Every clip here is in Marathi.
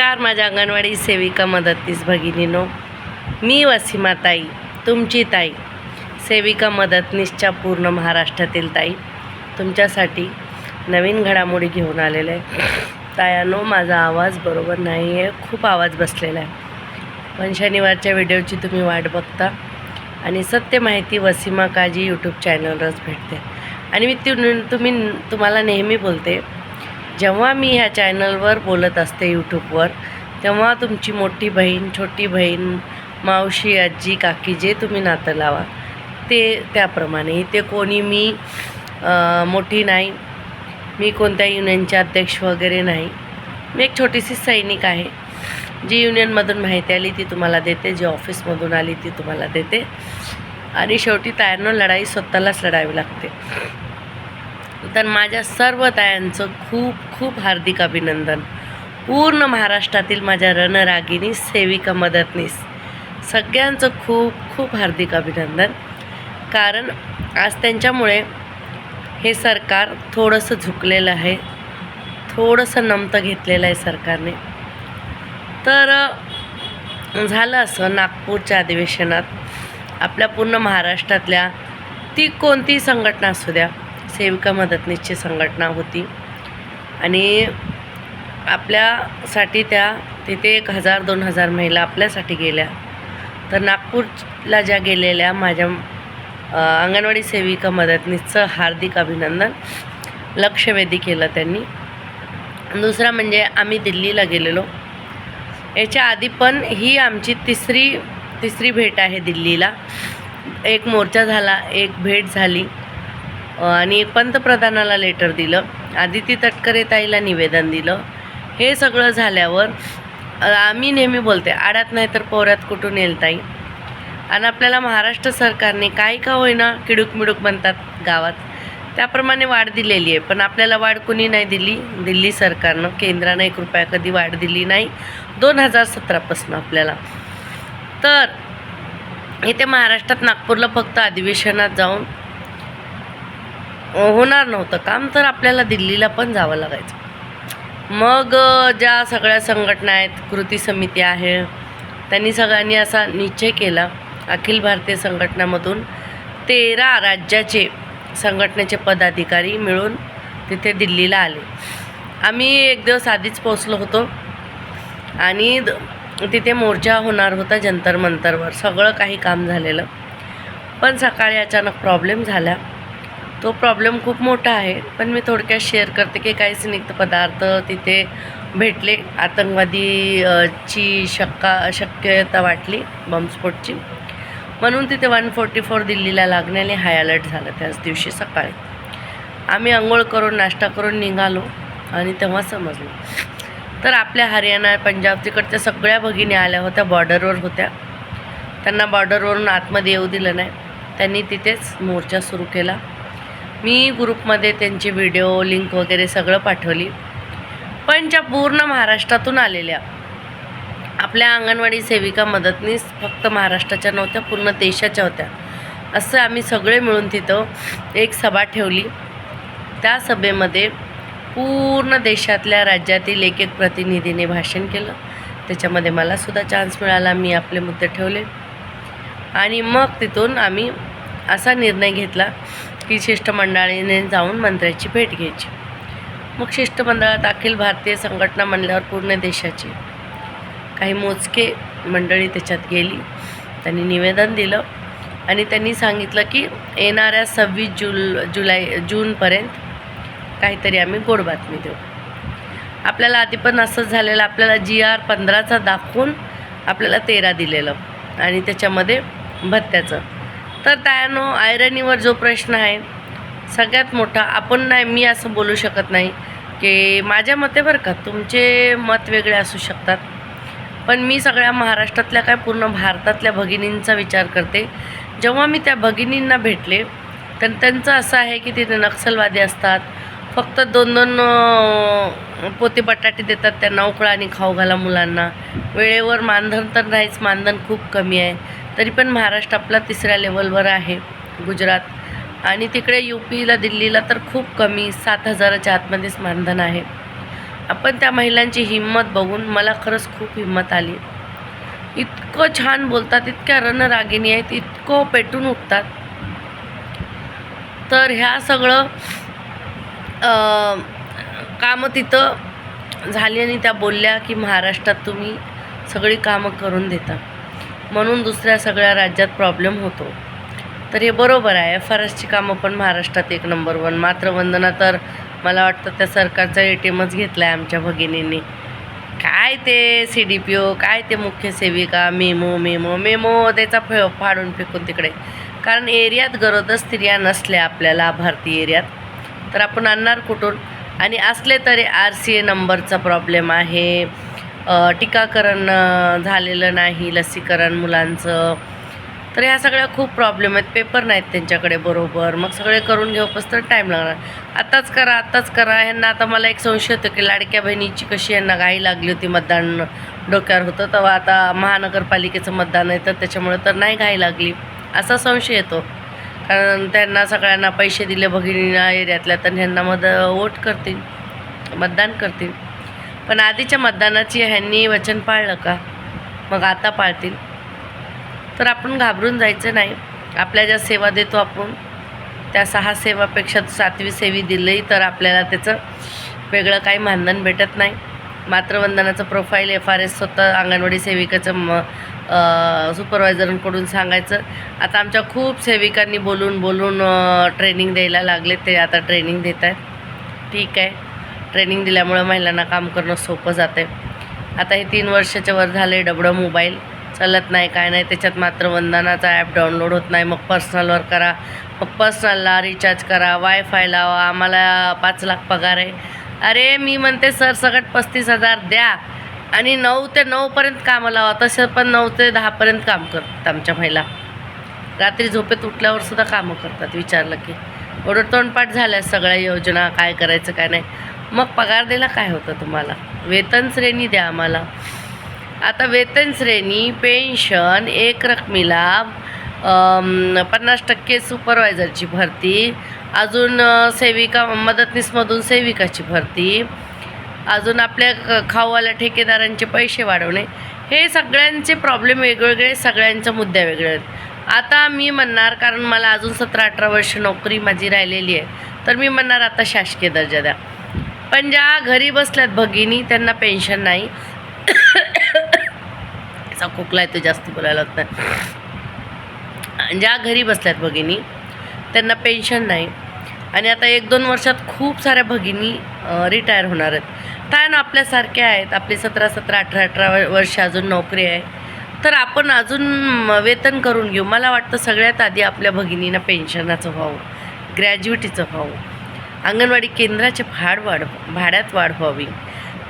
नमस्कार माझ्या अंगणवाडी सेविका मदतनीस भगिनीनो. मी वसीमा ताई तुमची ताई सेविका मदतनीसच्या पूर्ण महाराष्ट्रातील ताई. तुमच्यासाठी नवीन घडामोडी घेऊन आलेले आहे. तायानो माझा आवाज बरोबर नाही आहे खूप आवाज बसलेला आहे. पण शनिवारच्या व्हिडिओची तुम्ही वाट बघता आणि सत्य माहिती वसीमा काजी यूट्यूब चॅनलवरच भेटते. आणि मी तुम्ही तुम्हाला नेहमी बोलते जेव्हा मी ह्या चॅनलवर बोलत असते यूट्यूबवर तेव्हा तुमची मोठी बहीण छोटी बहीण मावशी आजी काकी जे तुम्ही नातं लावा ते त्याप्रमाणे. इथे कोणी मी मोठी नाही मी कोणत्या युनियनचे अध्यक्ष वगैरे नाही. मी एक छोटीशी सैनिक आहे. जी युनियनमधून माहिती आली ती तुम्हाला देते जी ऑफिसमधून आली ती तुम्हाला देते. आणि शेवटी तायांना लढाई स्वतःलाच लढावी लागते. तर माझ्या सर्व तायांचं खूप खूप हार्दिक अभिनंदन. पूर्ण महाराष्ट्रातील माझ्या रणरागिनी सेविका मदतनीस सगळ्यांचं खूप खूप हार्दिक अभिनंदन. कारण आज त्यांच्यामुळे हे सरकार थोडंसं झुकलेलं आहे. थोडंसं नमतं घेतलेलं आहे सरकारने. तर झालं असं नागपूरच्या अधिवेशनात. आपल्या पूर्ण महाराष्ट्रातल्या ती कोणती संघटना असू द्या सेविका मदतनीसची संघटना होती. आणि आपल्यासाठी त्या तिथे एक हजार दोन हजार महिला आपल्यासाठी गेल्या. तर नागपूरला ज्या गेलेल्या माझ्या अंगणवाडी सेविका मदतनीसचं हार्दिक अभिनंदन. लक्षवेधी केलं त्यांनी. दुसरा म्हणजे आम्ही दिल्लीला गेलेलो. याच्या आधी पण ही आमची तिसरी तिसरी भेट आहे दिल्लीला. एक मोर्चा झाला एक भेट झाली. आणि एक पंतप्रधानाला लेटर दिलं. आदिती तटकरे ताईला निवेदन दिलं. हे सगळं झाल्यावर आम्ही नेहमी बोलते आड्यात नाही तर पोऱ्यात कुठून येईल ताई? आणि आपल्याला महाराष्ट्र सरकारने काही का होईना किडूक मिडूक म्हणतात गावात? त्याप्रमाणे वाढ दिलेली आहे. पण आपल्याला वाढ कुणी नाही दिली? दिल्ली सरकारनं. केंद्रानं एक रुपया कधी वाढ दिली नाही? दोन हजार सतरापासून आपल्याला. तर इथे महाराष्ट्रात नागपूरला फक्त अधिवेशनात जाऊन होणार नव्हतं. काम तर आपल्याला दिल्लीला पण जावं लागायचं. मग ज्या सगळ्या संघटना आहेत कृती समिती आहे त्यांनी सगळ्यांनी असा निश्चय केला. अखिल भारतीय संघटनामधून तेरा राज्याचे संघटनेचे पदाधिकारी मिळून तिथे दिल्लीला आले. आम्ही एक दिवस आधीच पोचलो होतो आणि द- तिथे मोर्चा होणार होता जंतर मंतरवर. सगळं काही काम झालेलं. पण सकाळी अचानक प्रॉब्लेम झाला. तो प्रॉब्लेम खूप मोठा आहे. पण मी थोडक्यात शेअर करते की काही स्निग्ध पदार्थ तिथे भेटले. आतंकवादी ची शक्का शक्यता वाटली बॉम्बस्फोटची. म्हणून तिथे वन फोर्टी फोर दिल्लीला लागण्याने हाय अलर्ट झालं त्याच दिवशी सकाळी. आम्ही आंघोळ करून नाश्ता करून निघालो आणि तेव्हा समजलं. तर आपल्या हरियाणा पंजाब तिकडच्या सगळ्या भगिनी आल्या होत्या बॉर्डरवर होत्या. त्यांना बॉर्डरवरून आतमध्ये येऊ दिलं नाही. त्यांनी तिथेच मोर्चा सुरू केला. मी ग्रुपमध्ये त्यांची व्हिडिओ लिंक वगैरे सगळं पाठवली. पण ज्या पूर्ण महाराष्ट्रातून आलेल्या आपल्या अंगणवाडी सेविका मदतनीस फक्त महाराष्ट्राच्या नव्हत्या पूर्ण देशाच्या होत्या. असं आम्ही सगळे मिळून तिथं एक सभा ठेवली. त्या सभेमध्ये पूर्ण देशातल्या राज्यातील एक एक प्रतिनिधीने भाषण केलं. त्याच्यामध्ये मलासुद्धा चान्स मिळाला मी आपले मुद्दे ठेवले. आणि मग तिथून आम्ही असा निर्णय घेतला की शिष्टमंडळीने जाऊन मंत्र्याची भेट घ्यायची. मग शिष्टमंडळात अखिल भारतीय संघटना म्हणल्यावर पूर्ण देशाची काही मोजके मंडळी त्याच्यात गेली. त्यांनी निवेदन दिलं आणि त्यांनी सांगितलं की येणाऱ्या सव्वीस जुल जुलै जूनपर्यंत काहीतरी आम्ही गोड बातमी देऊ. आपल्याला आधी पण असंच झालेलं आपल्याला जी आर पंधराचा दाखवून आपल्याला तेरा दिलेलं आणि त्याच्यामध्ये भत्त्याचं तर त्यानो आयरनीवर जो प्रश्न आहे सगळ्यात मोठा आपण नाही मी असं बोलू शकत नाही की माझ्या मते बरं का तुमचे मत वेगळे असू शकतात. पण मी सगळ्या महाराष्ट्रातल्या काय पूर्ण भारतातल्या भगिनींचा विचार करते. जेव्हा मी त्या भगिनींना भेटले तर त्यांचं असं आहे की तिथे नक्षलवादी असतात. फक्त दोन दोन पोते बटाटे देतात त्यांना उकळा आणि खाऊ घाला मुलांना. वेळेवर मानधन तर नाहीच मानधन खूप कमी आहे. तरी पण महाराष्ट्र आपला तिसऱ्या लेवलवर आहे गुजरात. आणि तिकडे यू पीला दिल्लीला तर खूप कमी सात हजाराच्या आतमध्येच मानधन आहे. आपण त्या महिलांची हिंमत बघून मला खरंच खूप हिंमत आली. इतकं छान बोलतात इतक्या रणरागिणी आहेत इतकं पेटून उठतात. तर ह्या सगळं कामं तिथं झाली आणि त्या बोलल्या की महाराष्ट्रात तुम्ही सगळी कामं करून देता. म्हणून दुसऱ्या सगळ्या राज्यात प्रॉब्लेम होतो. तर हे बरोबर आहे. एफ आर एसची कामं पण महाराष्ट्रात एक नंबर वन मात्र वंदना तर मला वाटतं त्या सरकारचा ए टी एमच घेतला आहे आमच्या भगिनींनी. काय ते सी डी पी ओ काय ते मुख्य सेविका? मेमो मेमो मेमो त्याचा फे फाडून फेकून तिकडे. कारण एरियात गरोदर स्त्रिया नसल्या आपल्या लाभार्थी एरियात. तर आपण आणणार कुठून? आणि असले तरी आर सी ए नंबरचा प्रॉब्लेम आहे. टीकाकरण झालेलं नाही लसीकरण मुलांचं. तर ह्या सगळ्या खूप प्रॉब्लेम आहेत. पेपर नाहीत त्यांच्याकडे बरोबर. मग सगळे करून घेऊ तर टाईम लागणार. आत्ताच करा आत्ताच करा. ह्यांना आता मला एक संशय होतं की लाडक्या बहिणीची कशी यांना घाई लागली होती मतदान डोक्यावर होतं. तेव्हा आता महानगरपालिकेचं मतदान आहे तर त्याच्यामुळे तर नाही घाई लागली. असा संशय येतो. कारण त्यांना सगळ्यांना पैसे दिले भगिनीना एरियातल्या तर ह्यांना मद वोट करतील मतदान करतील. पण आधीच्या मतदानाची ह्यांनी वचन पाळलं का? मग आता पाळतील. तर आपण घाबरून जायचं नाही. आपल्या ज्या सेवा देतो आपण त्या सहा सेवापेक्षा सातवी सेवी दिली तर आपल्याला त्याचं वेगळं काही मानधन भेटत नाही. मातृवंदनाचं प्रोफाईल एफ आर एस स्वतः अंगणवाडी सेविकाचं म सुपरवायझरांकडून सांगायचं. आता आमच्या खूप सेविकांनी बोलून बोलून ट्रेनिंग द्यायला लागले ते आता ट्रेनिंग देत आहेत ठीक आहे. ट्रेनिंग दिल्यामुळं महिलांना काम करणं सोपं जाते आहे आता हे तीन वर्षाच्या वर झाले डबडं मोबाईल. चालत नाही काय नाही त्याच्यात मात्र वंदनाचा ॲप डाउनलोड होत नाही. मग पर्सनलवर करा. मग पर्सनलला रिचार्ज करा. वायफाय लावा. आम्हाला पाच लाख पगार आहे. अरे मी म्हणते सर सगट पस्तीस हजार द्या. आणि नऊ ते नऊपर्यंत कामं लावा. तसं पण नऊ ते दहापर्यंत काम करतात आमच्या महिला. रात्री झोपेत उठल्यावर सुद्धा कामं करतात विचारलं की. एवढं तोंडपाठ झाल्या सगळ्या योजना काय करायचं काय नाही. मग पगार द्यायला काय होतं तुम्हाला? वेतन श्रेणी द्या आम्हाला. आता वेतन श्रेणी पेन्शन एक रकमी लाभ पन्नास टक्के सुपरवायझरची भरती अजून सेविका मदतनीसमधून सेविकाची भरती अजून आपल्या क- खाऊवाल्या ठेकेदारांचे पैसे वाढवणे हे सगळ्यांचे प्रॉब्लेम वेगवेगळे सगळ्यांच्या मुद्द्या वेगळे आहेत. आता मी म्हणणार कारण मला अजून सतरा अठरा वर्ष नोकरी माझी राहिलेली आहे तर मी म्हणणार आता शासकीय दर्जा द्या. पण ज्या घरी बसल्यात भगिनी त्यांना पेन्शन नाही. खोकला येतो जास्त बोलायला लागतं ज्या घरी बसल्यात भगिनी त्यांना पेन्शन नाही. आणि आता एक दोन वर्षात खूप साऱ्या भगिनी रिटायर होणार आहेत. काय ना आपल्यासारख्या आहेत. आपली सतरा सतरा अठरा अठरा वर्ष अजून नोकरी आहे. तर आपण अजून वेतन करून घेऊ. मला वाटतं सगळ्यात आधी आपल्या भगिनींना पेन्शनाचं व्हावं. ग्रॅज्युएटीचं व्हावं. अंगणवाडी केंद्राचे भाड वाढ भाड्यात वाढ व्हावी.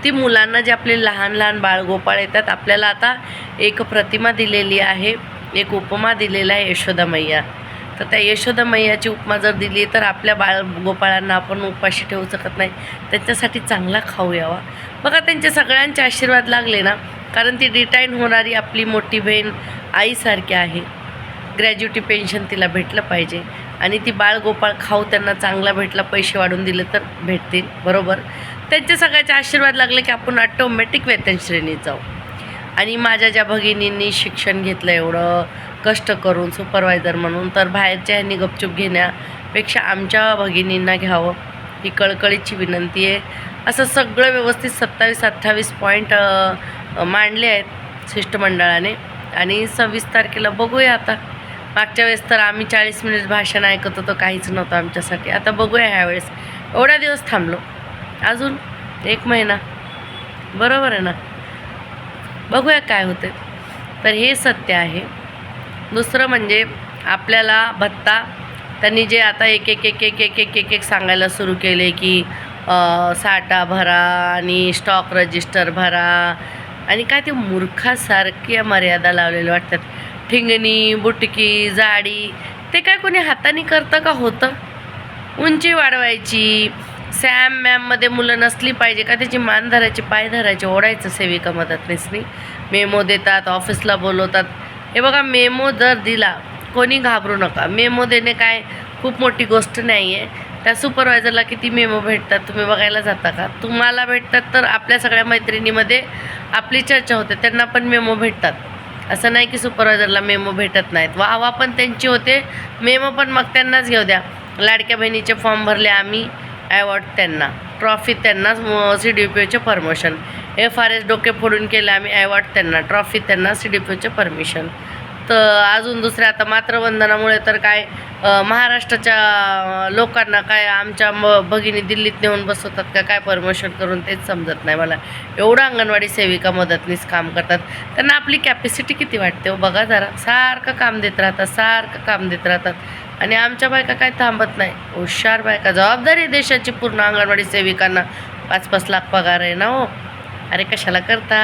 ती मुलांना जे आपले लहान लहान बाळगोपाळ येतात आपल्याला आता एक प्रतिमा दिलेली आहे एक उपमा दिलेला आहे यशोदा मैया. तर त्या यशोदा मैयाची उपमा जर दिली तर आपल्या बाळ गोपाळांना आपण उपाशी ठेवू शकत नाही. त्यांच्यासाठी चांगला खाऊ यावा. बघा त्यांचे सगळ्यांचे आशीर्वाद लागले ना? कारण ती रिटायर्ड होणारी आपली मोठी बहीण आईसारखी आहे. ग्रॅज्युटी पेन्शन तिला भेटलं पाहिजे. आणि ती बाळगोपाळ खाऊ त्यांना चांगला भेटला पैसे वाढून दिले तर भेटतील बरोबर? त्यांच्या सगळ्याचे आशीर्वाद लागले की आपण ऑटोमॅटिक वेतन श्रेणीत जाऊ. आणि माझ्या ज्या भगिनींनी शिक्षण घेतलं एवढं कष्ट करून सुपरवायझर म्हणून तर बाहेरच्या ह्यांनी गपचूप घेण्यापेक्षा आमच्या भगिनींना घ्यावं ही कळकळीची विनंती आहे. असं सगळं व्यवस्थित सत्तावीस अठ्ठावीस पॉईंट मांडले आहेत शिष्टमंडळाने. आणि सव्वीस तारखेला बघूया आता. मागच्या वेळेस तर आम्ही चाळीस मिनिट भाषण ऐकत होतो काहीच नव्हतं आमच्यासाठी. आता बघूया ह्यावेळेस एवढ्या दिवस थांबलो. अजून एक महिना. बरोबर आहे ना? बघूया काय होते. तर हे सत्य आहे. दुसरं म्हणजे आपल्याला भत्ता त्यांनी जे आता एक एक एक एक एक एक एक एक सांगायला सुरू केले की साठा भरा आणि स्टॉक रजिस्टर भरा. आणि काय ते मूर्खासारख्या मर्यादा लावलेल्या वाटतात. ठिंगणी बुटकी जाडी ते काय कोणी हाताने करतं का होतं? उंची वाढवायची. सॅम मॅममध्ये मुलं नसली पाहिजे का? त्याची मान धरायची पाय धरायचे. ओढायचं सेविका मदतनीसनी मेमो देतात ऑफिसला बोलवतात. हे बघा मेमो जर दिला कोणी घाबरू नका. मेमो देणे काय खूप मोठी गोष्ट नाही आहे त्या सुपरवायझरला किती मेमो भेटतात तुम्ही बघायला जाता का? तुम्हाला भेटतात तर आपल्या सगळ्या मैत्रिणीमध्ये आपली चर्चा होते त्यांना पण मेमो भेटतात. असं नाही की सुपरवायझरला मेमो भेटत नाहीत. वाहवा पण त्यांची होते. मेमो पण मग त्यांनाच घेऊ द्या. लाडक्या बहिणीचे फॉर्म भरले आम्ही ॲवॉर्ड त्यांना. ट्रॉफी त्यांनाच सी डी पी ओचे परमोशन एफ आर एस डोके फोडून केले आम्ही ॲवॉर्ड त्यांना. ट्रॉफी त्यांना सी डी पी ओचे परमिशन तर अजून दुसऱ्या आता मातृवंदनामुळे तर काय महाराष्ट्राच्या लोकांना काय आमच्या म भगिनी दिल्लीत नेऊन बसवतात का काय परमिशन करून तेच समजत नाही मला. एवढं अंगणवाडी सेविका मदतनीस काम करतात. त्यांना आपली कॅपॅसिटी किती वाटते हो? बघा जरा. सारखं काम देत राहतात सारखं काम देत राहतात. आणि आमच्या बायका काय थांबत नाही. हुशार बायका. जबाबदारी देशाची पूर्ण अंगणवाडी सेविकांना. पाच पाच लाख पगार आहे ना हो? अरे कशाला करता?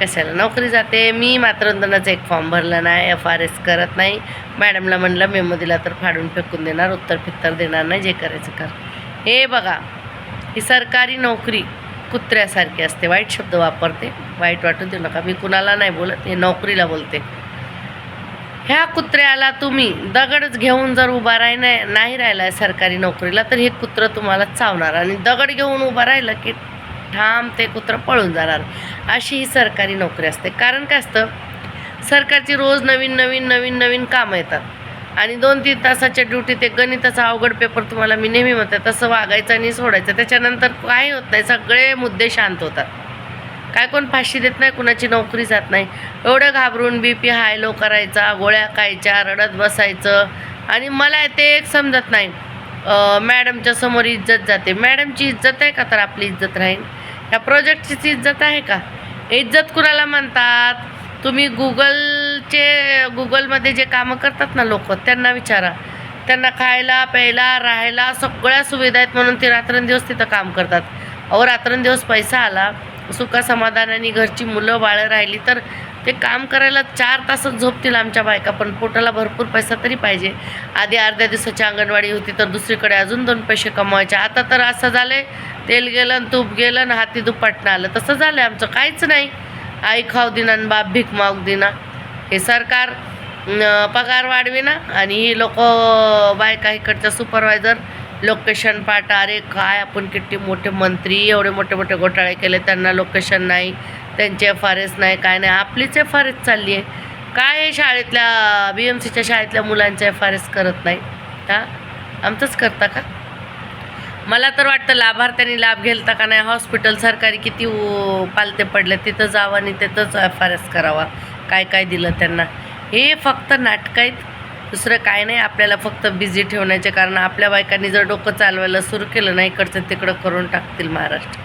कशाला? नोकरी जाते. मी मातृवंदनाचा एक फॉर्म भरला नाही एफ आर एस करत नाही. मॅडमला म्हणलं मेमो दिला तर फाडून फेकून देणार उत्तर फित्तर देणार नाही जे करायचं कर. हे बघा ही सरकारी नोकरी कुत्र्यासारखी असते. वाईट शब्द वापरते. वाईट वाटून देऊ नका. मी कुणाला नाही बोलत हे नोकरीला बोलते. ह्या कुत्र्याला तुम्ही दगडच घेऊन जर उभा राह नाही नाही राहिला आहे सरकारी नोकरीला तर हे कुत्रं तुम्हाला चावणार. आणि दगड घेऊन उभं राहिलं की ठाम ते कुत्रं पळून जाणार. अशी ही सरकारी नोकरी असते. कारण काय असतं? सरकारची रोज नवीन नवीन नवीन नवीन कामं येतात. आणि दोन तीन तासाच्या ड्युटी ते गणिताचा अवघड पेपर तुम्हाला मी नेहमी म्हणते तसं वागायचं आणि सोडायचं. त्याच्यानंतर काही होत नाही. सगळे मुद्दे शांत होतात. काय कोण फाशी देत नाही? कुणाची नोकरी जात नाही. एवढं घाबरून बी पी हाय लो करायचा गोळ्या खायच्या रडत बसायचं. आणि मला ते एक समजत नाही. मॅडमच्या समोर इज्जत जाते. मॅडमची इज्जत आहे का तर आपली इज्जत राहील? या प्रोजेक्टचीच इज्जत आहे का? इज्जत कुणाला म्हणतात? तुम्ही गुगलचे गुगलमध्ये जे कामं करतात ना लोक त्यांना विचारा. त्यांना खायला प्यायला राहायला सगळ्या सुविधा आहेत म्हणून ते रात्रंदिवस तिथं काम करतात. अहो रात्रंदिवस पैसा आला सुखा समाधानाने घरची मुलं बाळं राहिली तर ते काम करायला चार तासच झोपतील आमच्या बायका पण पोटाला भरपूर पैसा तरी पाहिजे. आधी अर्ध्या दिवसाची अंगणवाडी होती तर दुसरीकडे अजून दोन पैसे कमवायचे. आता तर असं झालं आहे तेल गेलं आणि तूप गेलं आणि हाती दुपटणं आलं. तसं झालं आमचं. काहीच नाही. आई खाऊ दिना आणि बाप भीक माग दिना हे सरकार पगार वाढविना आणि ही लोक बायका इकडच्या सुपरवायझर लोकेशन पाटा अरे काय आपण किती मोठे मंत्री एवढे मोठे मोठे घोटाळे केले. त्यांना लोकेशन नाही त्यांचे एफ आर एस नाही काय नाही. आपलीच एफ आर एस चालली आहे काय आहे शाळेतल्या बी एम सीच्या शाळेतल्या मुलांच्या एफ आर एस करत नाही? का आमचंच करता का? मला तर वाटतं लाभार्थ्यांनी लाभ घेलता का नाही? हॉस्पिटल सरकारी किती पालते पडले तिथं जावं आणि तिथंच एफ आर एस करावा. काय काय दिलं त्यांना? हे फक्त नाटक आहेत. दुसरं काय नाही. आपल्याला फक्त बिझी ठेवण्याचे कारण आपल्या बायकांनी जर डोकं चालवायला सुरू केलं नाही इकडचं तिकडं करून टाकतील महाराष्ट्र.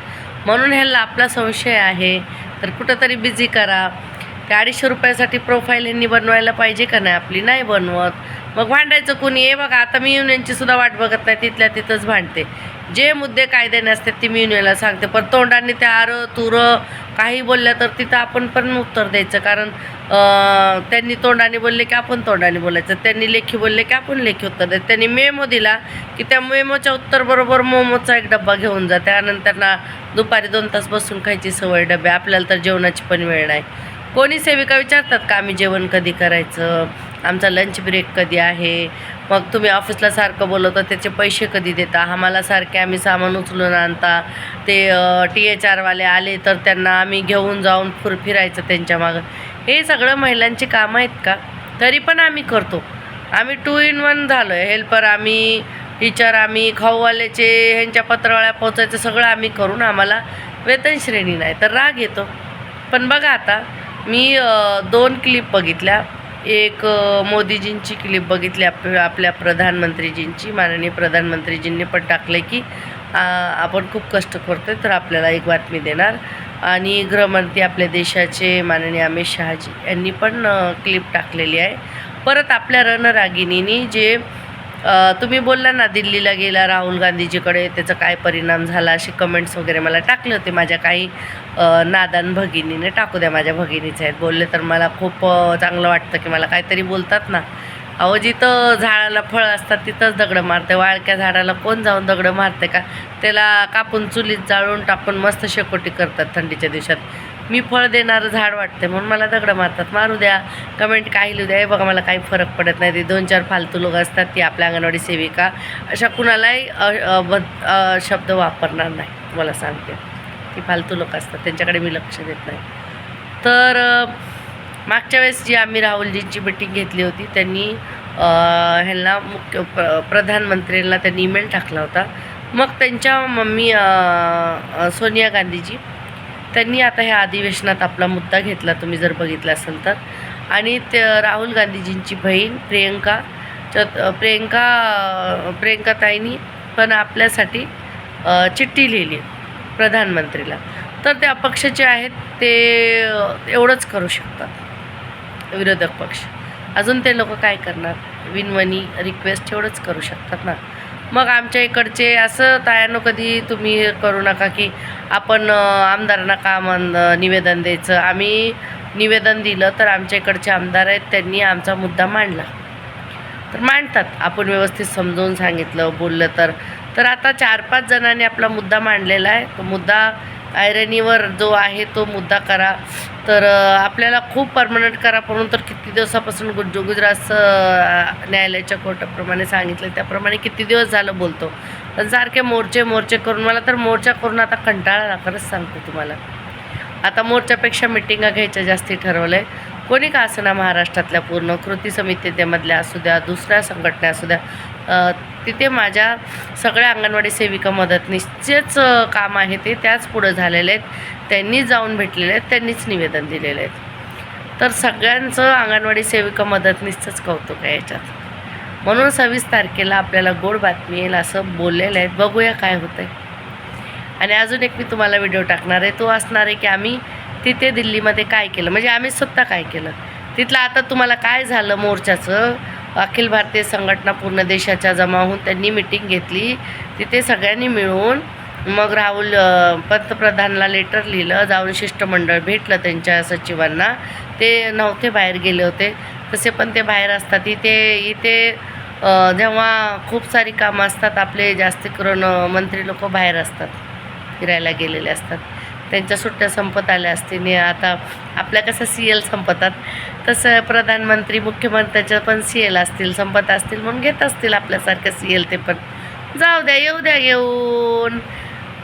म्हणून ह्याला आपला संशय आहे. तर कुठंतरी बिझी करा. त्या अडीचशे रुपयासाठी प्रोफाईल यांनी बनवायला पाहिजे का नाही आपली? नाही बनवत. मग भांडायचं कोणी? हे बघा आता मी युनियनची सुद्धा वाट बघत नाही तिथल्या तिथंच भांडते. जे मुद्दे कायद्याने असतात ते मी युनियनला सांगते. पण तोंडाने ते आर तुर काही बोलल्या तर तिथं आपण पण उत्तर द्यायचं. कारण त्यांनी तोंडाने बोलले की आपण तोंडाने बोलायचं. त्यांनी लेखी बोलले की आपण लेखी उत्तर द्यायचं. त्यांनी मेमो दिला की त्या मेमोच्या उत्तरबरोबर मोमोचा एक डब्बा घेऊन जा. त्यानंतर ना दुपारी दोन तास बसून खायची सवय डबे. आपल्याला तर जेवणाची पण वेळ नाही. कोणी सेविका विचारतात का आम्ही जेवण कधी करायचं? आमचा लंच ब्रेक कधी आहे? मग तुम्ही ऑफिसला सारखं बोलवता त्याचे पैसे कधी देता? आम्हाला सारखे आम्ही सामान उचलून आणता. ते टी एच आरवाले आले तर त्यांना आम्ही घेऊन जाऊन फुर फिरायचं त्यांच्या मागं. हे सगळं महिलांची कामं आहेत का? तरी पण आम्ही करतो. आम्ही टू इन वन झालो आहे हेल्पर आम्ही टीचर आम्ही खाऊवाल्याचे ह्यांच्या पत्रावळ्या पोचायचं सगळं आम्ही करून आम्हाला वेतनश्रेणी नाही तर राग येतो. पण बघा आता मी दोन क्लिप बघितल्या. एक मोदीजींची क्लिप बघितली आप आपल्या प्रधानमंत्रीजींची माननीय प्रधानमंत्रीजींनी पण टाकलं की आपण खूप कष्ट करतोय तर आपल्याला एक बातमी देणार. आणि गृहमंत्री आपल्या देशाचे माननीय अमित शहाजी यांनी पण क्लिप टाकलेली आहे. परत आपल्या रणरागिणीनी जे तुम्ही बोलला ना दिल्लीला गेला राहुल गांधीजीकडे त्याचा काय परिणाम झाला असे कमेंट्स वगैरे मला टाकले होते. माझ्या काही नादान भगिनीने टाकू द्या माझ्या भगिनीचे आहेत. बोलले तर मला खूप चांगलं वाटतं की मला काहीतरी बोलतात ना. अहो जिथं झाडाला फळं असतात तिथंच दगडं मारते. वाळक्या झाडाला कोण जाऊन दगडं मारते का? त्याला कापून चुलीत जाळून टाकून मस्त शेकोटी करतात थंडीच्या दिवसात. मी फळ देणारं झाड वाटते म्हणून मला दगडं मारतात. मारू द्या. कमेंट काही लिहू द्या. हे बघा मला काही फरक पडत नाही. ते दोन चार फालतू लोक असतात ती आपल्या अंगणवाडी सेविका. अशा कुणालाही शब्द वापरणार नाही. तुम्हाला सांगते. ती फालतू लोक असतात. त्यांच्याकडे मी लक्ष देत नाही. तर मागच्या वेळेस जी आम्ही राहुलजींची मिटिंग घेतली होती त्यांनी ह्यांना मुख्य प्र प्रधानमंत्र्यांना त्यांनी ईमेल टाकला होता. मग त्यांच्या मम्मी सोनिया गांधीजी त्यांनी आता ह्या अधिवेशनात आपला मुद्दा घेतला तुम्ही जर बघितला असेल तर. आणि ते राहुल गांधीजींची बहीण प्रियंका च प्रियंका प्रियंका ताईंनी पण आपल्यासाठी चिठ्ठी लिहिली प्रधानमंत्रीला. तर ते अपक्षाचे आहेत ते एवढंच करू शकतात. विरोधक पक्ष. अजून ते लोक काय करणार? विनवणी रिक्वेस्ट एवढंच करू शकतात ना. मग आमच्या इकडचे असं तायानो कधी तुम्ही हे करू नका की आपण आमदारांना का मन निवेदन द्यायचं? आम्ही निवेदन दिलं तर आमच्या इकडचे आमदार आहेत त्यांनी आमचा मुद्दा मांडला. तर मांडतात. आपण व्यवस्थित समजावून सांगितलं बोललं तर. तर आता चार पाच जणांनी आपला मुद्दा मांडलेला आहे. तो मुद्दा आयरनीवर जो आहे तो मुद्दा करा. तर आपल्याला खूप परमनंट करा. म्हणून तर किती दिवसापासून गुज गुजरात न्यायालयाच्या कोर्टाप्रमाणे सांगितलं त्याप्रमाणे किती दिवस झालं बोलतो. पण सारखे मोर्चे मोर्चे करून मला तर मोर्चा करून आता कंटाळा आला खरंच सांगतो तुम्हाला. आता मोर्चापेक्षा मिटिंगा घ्यायच्या जास्ती ठरवलं आहे कोणी का असं ना महाराष्ट्रातल्या पूर्ण कृती समितीमधल्या असू द्या दुसऱ्या संघटना असू द्या तिथे माझ्या सगळ्या अंगणवाडी सेविका मदतनीसचेच काम आहे ते त्याच पुढं झालेले आहेत. त्यांनी जाऊन भेटलेले आहेत त्यांनीच निवेदन दिलेले आहेत. तर सगळ्यांचं अंगणवाडी सेविका मदतनीसचंच कौतुक आहे याच्यात. म्हणून सव्वीस तारखेला आपल्याला गोड बातमी येईल असं बोललेलं आहे. बघूया काय होतं आहे आणि अजून एक मी तुम्हाला व्हिडिओ टाकणार आहे. तो असणार आहे की आम्ही तिथे दिल्लीमध्ये काय केलं? म्हणजे आम्ही स्वतः काय केलं? तिथलं आता तुम्हाला काय झालं मोर्चाचं? अखिल भारतीय संघटना पूर्ण देशाच्या जमा होऊन त्यांनी मिटिंग घेतली. तिथे सगळ्यांनी मिळून मग राहुल पंतप्रधानला लेटर लिहिलं. जाऊन शिष्टमंडळ भेटलं त्यांच्या सचिवांना. ते नव्हते बाहेर गेले होते. तसे पण ते बाहेर असतात. इथे इथे जेव्हा खूप सारी कामं असतात आपले जास्त करून मंत्री लोक बाहेर असतात. फिरायला गेलेले असतात. त्यांच्या सुट्ट्या संपत आल्या असतील. आणि आता आपल्या कसं सी एल संपतात. तसं प्रधानमंत्री मुख्यमंत्र्याच्या पण सी एल असतील संपत असतील म्हणून घेत असतील आपल्यासारखं सी एल ते पण. जाऊ द्या येऊ द्या येऊन.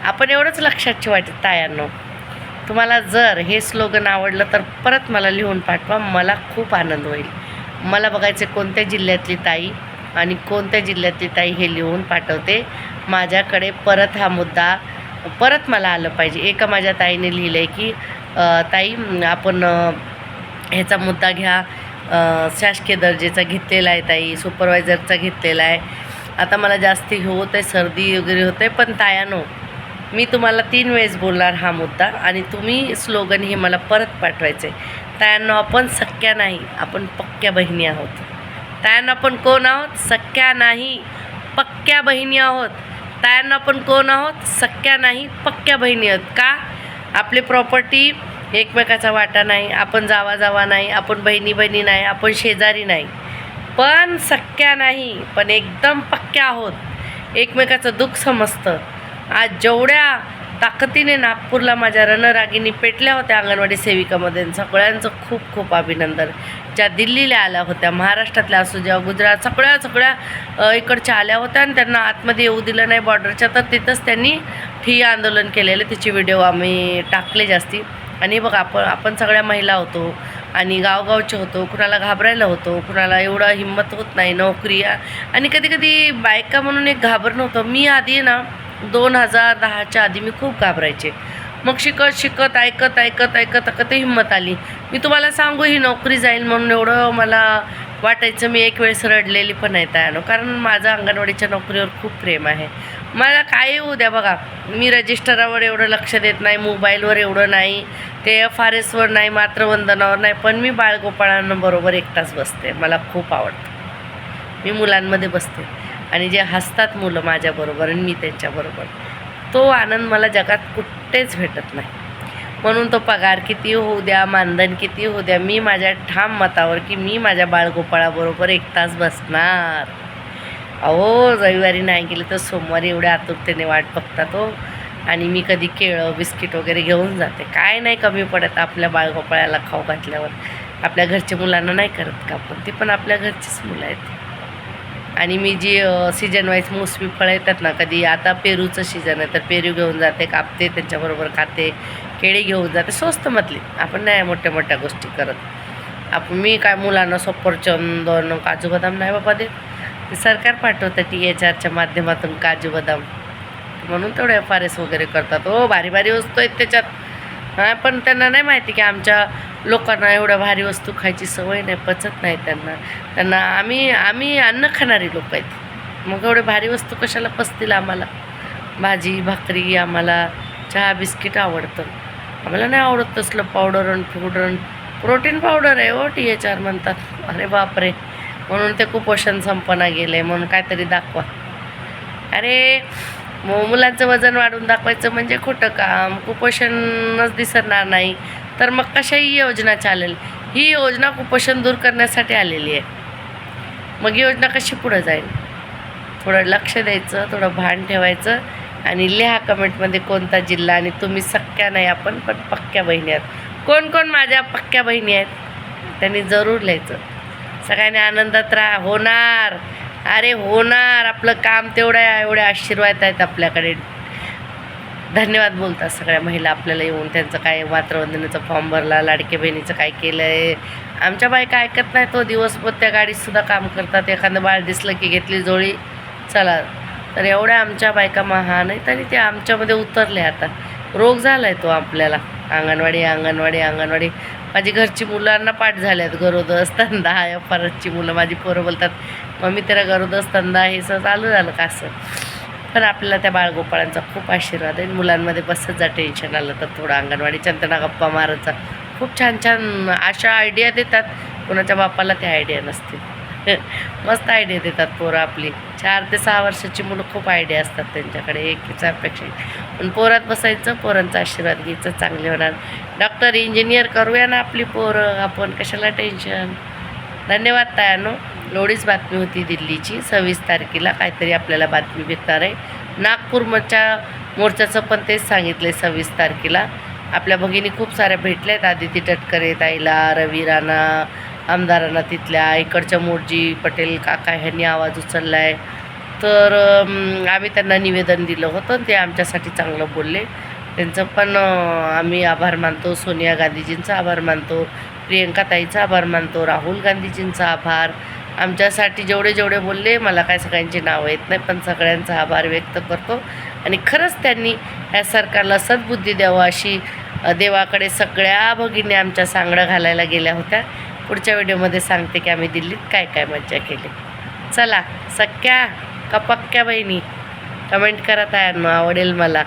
आपण एवढंच लक्षात ठेवायचं तायांनो. तुम्हाला जर हे स्लोगन आवडलं तर परत मला लिहून पाठवा मला खूप आनंद होईल. मला बघायचे कोणत्या जिल्ह्यातली ताई आणि कोणत्या जिल्ह्यातली ताई हे लिहून पाठवते. माझ्याकडे परत हा मुद्दा परत मला आलं पाहिजे. एका माझ्या ताईने लिहिलं आहे की ताई आपण ह्याचा मुद्दा घ्या. शासकीय दर्जेचा घेतलेला आहे ताई सुपरवायझरचा घेतलेला आहे. आता मला जास्ती होत आहे सर्दी वगैरे होत आहे पण तायानो मी तुम्हाला तीन वेळेस बोलणार हा मुद्दा आणि तुम्ही स्लोगन हे मला परत पाठवायचं आहे तायांनो आपण सख्या नाही आपण पक्क्या बहिणी आहोत. तायांना आपण कोण आहोत? सख्या नाही पक्क्या बहिणी आहोत. तायांना आपण कोण आहोत? सख्या नाही पक्क्या बहिणी आहोत. का? आपली प्रॉपर्टी एकमेकाचा वाटा नाही आपण जावा जावा नाही आपण बहिणी बहिणी नाही आपण शेजारी नाही. पण सख्या नाही पण एकदम पक्क्या आहोत. एकमेकाचं दुःख समजतं. आज जेवढ्या ताकदीने नागपूरला माझ्या रणरागिनी पेटल्या होत्या अंगणवाडी सेविकामध्ये सगळ्यांचं खूप खूप अभिनंदन. ज्या दिल्लीला आल्या होत्या महाराष्ट्रातल्या असू द्या गुजरात सगळ्या सगळ्या इकडच्या आल्या होत्या आणि त्यांना आतमध्ये येऊ दिलं नाही बॉर्डरच्या तर तिथंच त्यांनी ठिय्या आंदोलन केलेलं तिचे व्हिडिओ आम्ही टाकले जास्ती. आणि बघा आपण आपण सगळ्या महिला होतो आणि गावगावचे होतो कुणाला घाबरायला होतो कुणाला एवढा हिंमत होत नाही नोकरी आणि कधी कधी बायका म्हणून एक घाबरणं होतं. मी आधी ना दोन हजार दहाच्या आधी मी खूप घाबरायचे. मग शिकत शिकत ऐकत ऐकत ऐकत ऐकत हिंमत आली. मी तुम्हाला सांगू ही नोकरी जाईल म्हणून एवढं मला वाटायचं मी एक वेळेस रडलेली पण आहे त्यानं कारण माझं अंगणवाडीच्या नोकरीवर खूप प्रेम आहे. मला काय होऊ द्या बघा. मी रजिस्टरावर एवढं लक्ष देत नाही मोबाईलवर एवढं नाही ते एफ आर एसवर नाही मातृवंदनावर नाही पण मी बाळगोपाळांबरोबर एक तास बसते. मला खूप आवडतं. मी मुलांमध्ये बसते. आणि जे हसतात मुलं माझ्याबरोबर आणि मी त्यांच्याबरोबर तो आनंद मला जगात कुठेच भेटत नाही. म्हणून तो पगार किती होऊ द्या मानधन किती होऊ द्या मी माझ्या ठाम मतावर की मी माझ्या बाळगोपाळाबरोबर एक तास बसणार. अहो रविवारी नाही गेले तर सोमवारी एवढ्या आतुरतेने वाट बघतात हो आणि मी कधी केळं बिस्किट वगैरे घेऊन जाते. काय नाही कमी पडत आपल्या बाळगोपाळ्याला खाऊ घातल्यावर. आपल्या घरच्या मुलांना नाही करत का पण ती पण आपल्या घरचीच मुलं आहेत. आणि मी जी सीजन वाईज मोसमी फळं येतात ना कधी आता पेरूचं सीजन आहे तर पेरू घेऊन जाते कापते त्यांच्याबरोबर खाते केळी घेऊन जाते स्वस्त म्हटली आपण नाही मोठ्या मोठ्या गोष्टी करत. आपण मी काय मुलांना सफरचंद काजू बदाम नाही बाबा देत. ते सरकार पाठवतं टी एच आरच्या माध्यमातून काजू बदाम. म्हणून तेवढे एफ आर एस वगैरे करतात. हो भारी भारी वस्तू आहेत त्याच्यात. हां पण त्यांना नाही माहिती की आमच्या लोकांना एवढ्या भारी वस्तू खायची सवय नाही पचत नाही त्यांना. त्यांना आम्ही आम्ही अन्न खाणारी लोक आहेत. मग एवढे भारी वस्तू कशाला पचतील आम्हाला? भाजी भाकरी आम्हाला चहा बिस्किट आवडतं. आम्हाला नाही आवडत तसलं पावडर आणि पावडर प्रोटीन पावडर आहे हो टी एच आर म्हणतात. अरे बापरे. म्हणून ते कुपोषण संपना गेले म्हणून काहीतरी दाखवा. अरे मग मुलांचं वजन वाढवून दाखवायचं म्हणजे खोटं काम कुपोषणच दिसणार नाही. तर मग कशाही योजना चालेल. ही योजना कुपोषण दूर करण्यासाठी आलेली आहे. मग योजना कशी पुढं जाईल? थोडं लक्ष द्यायचं थोडं भान ठेवायचं. आणि लिहा कमेंटमध्ये कोणता जिल्हा आणि तुम्ही सख्या नाही आपण पण पक्क्या बहिणी आहात. कोण कोण माझ्या पक्क्या बहिणी आहेत? त्यांनी जरूर लिहायचं. सगळ्यांनी आनंदात राहा. होणार. अरे होणार. आपलं काम तेवढं आहे एवढे आशीर्वाद आहेत आपल्याकडे. धन्यवाद बोलतात सगळ्या महिला आपल्याला येऊन. त्यांचं काय मातृवंदनेचा फॉर्म भरला लाडके बहिणीचं काय केलं आहे आमच्या बायका ऐकत नाही तो हो. दिवसभर त्या गाडीतसुद्धा काम करतात. एखादं बाळ दिसलं की घेतली जोळी. चला. तर एवढ्या आमच्या बायका महान आहेत आणि ते आमच्यामध्ये उतरले आता. रोग झाला आहे तो आपल्याला. अंगणवाडी अंगणवाडी अंगणवाडी. माझी घरची मुलांना पाठ झाल्यात गरोदर असताना. हा परतची मुलं माझी पोरं बोलतात मम्मी तेरा गरोदर असताना हे सगळं चालू झालं का असं? पण आपल्याला त्या बाळगोपाळांचा खूप आशीर्वाद आहे. मुलांमध्ये बसत जा टेन्शन आलं तर थोडं अंगणवाडी चंदना गप्पा मारायचा. खूप छान छान अशा आयडिया देतात. कोणाच्या बापाला त्या आयडिया नसतील. मस्त आयडिया देतात पोरं आपली. चार ते सहा वर्षाची मुलं खूप आयडिया असतात त्यांच्याकडे एकीचा अपेक्षा पण पोरात बसायचं पोरांचा आशीर्वाद घ्यायचं चांगले होणार. डॉक्टर इंजिनियर करूया ना आपली पोरं आपण कशाला टेन्शन धन्यवाद तायानो. एवढीच बातमी होती दिल्लीची. सव्वीस तारखेला काहीतरी आपल्याला बातमी भेटणार आहे. नागपूरच्या मोर्चाचं पण तेच सांगितलं आहे सव्वीस तारखेला. आपल्या भगिनी खूप साऱ्या भेटल्या आहेत आदिती टटकरे ताईला रवी राणा आमदारांना तिथल्या इकडच्या मोरजी पटेल काका ह्यांनी आवाज उचलला आहे तर आम्ही त्यांना निवेदन दिलं होतं ते आमच्यासाठी चांगलं बोलले. त्यांचं पण आम्ही आभार मानतो. सोनिया गांधीजींचा आभार मानतो. प्रियंका ताईचा आभार मानतो. राहुल गांधीजींचा आभार. आमच्यासाठी जेवढे जेवढे बोलले मला काय सगळ्यांची नावं येत नाही पण सगळ्यांचा आभार व्यक्त करतो. आणि खरंच त्यांनी ह्या सरकारला सद्बुद्धी द्यावं अशी देवाकडे सगळ्या भगिनी आमच्या सांगडं घालायला गेल्या होत्या. पुढच्या व्हिडिओमध्ये सांगते की आम्ही दिल्लीत काय काय मज्जा केली. चला सख्या का पक्क्या बहिणी? कमेंट करा तयार आवडेल मला.